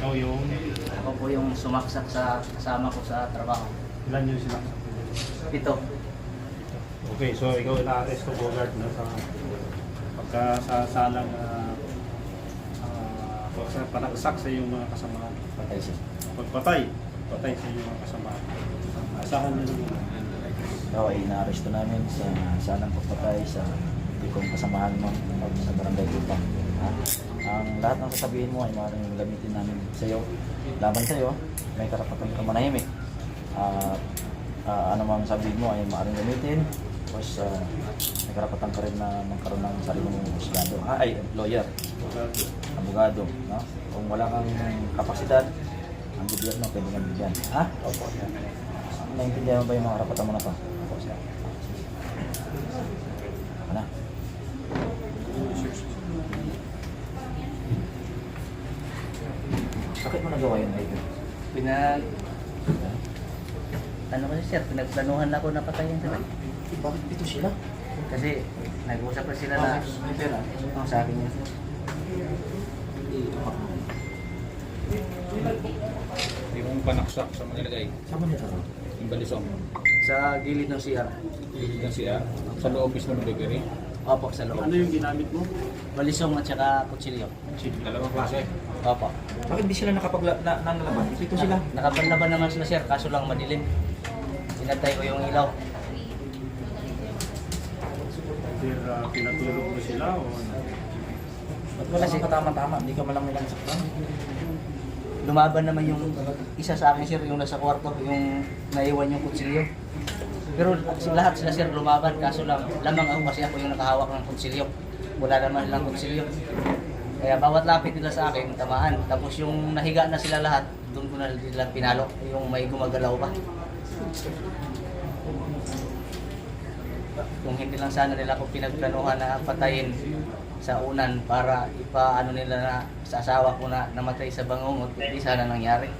Ikaw yung, Ako po yung sumaksak sa kasama ko sa trabaho. ilan yung sila? Ito. Okay, so ikaw na-arrest ko Bogart no, sa pagka sa salang uh, uh, sa panagsak sa iyong mga kasamahan. Patay siya. Pagpatay, patay sa iyong mga kasamahan. Asahan nyo naman. Ikaw ay inaaresto namin sa sanang pagpatay sa ikong kasamahan mo sa barangay Lupang. Ha? Ang lahat ng sasabihin mo ay maaaring gamitin namin sa iyo. Laban sa iyo, may karapatan ka manahimik. At ah, ano mang sabihin mo ay maaaring gamitin. Tapos ah, may karapatan ka rin na magkaroon ng sarili mong husgado. Ah, ay, lawyer, abogado. No? Kung wala kang kapasidad, ang gobyerno pwede kang bigyan. Ha? Opo. Naintindihan mo ba yung mga karapatan mo na to? Opo, sir. Ano? Bakit mo nagawa yun, Aidan? Pinag... Ano kasi sir, pinagplanuhan ako na patayin sila. Bakit ito sila? Kasi nag-usap pa sila na May pera. ang sa akin yun. Yung panaksak sa mga nilagay, Sama nito. yung balisong. Sa gilid ng CR. Iligan siya sa loob mismo ng bakery. Opo, sa loob. Ano yung ginamit mo? Balisong at saka kutsilyo. Dalawang klase. Opo. Bakit di sila nakapagla na, nanlalaban? Ito sila. Nakapanlaban naman sila sir, kaso lang madilim. Sinatay ko yung ilaw. Either uh, pinatulog mo sila o ano? Ba't wala Kasi- kang katama-tama? Hindi ka malang nilang saktan? Lumaban naman yung isa sa akin sir, yung nasa kwarto, yung naiwan yung kutsilyo. Pero lahat sila sir lumaban, kaso lang lamang ako kasi ako yung nakahawak ng kutsilyo. Wala naman lang kutsilyo. Kaya bawat lapit nila sa akin, tamaan. Tapos yung nahiga na sila lahat, doon ko na nila pinalo, yung may gumagalaw pa. Kung hindi lang sana nila ako pinagplanuhan na patayin sa unan para ipaano nila na sa asawa ko na namatay sa bangungot, hindi sana nangyari.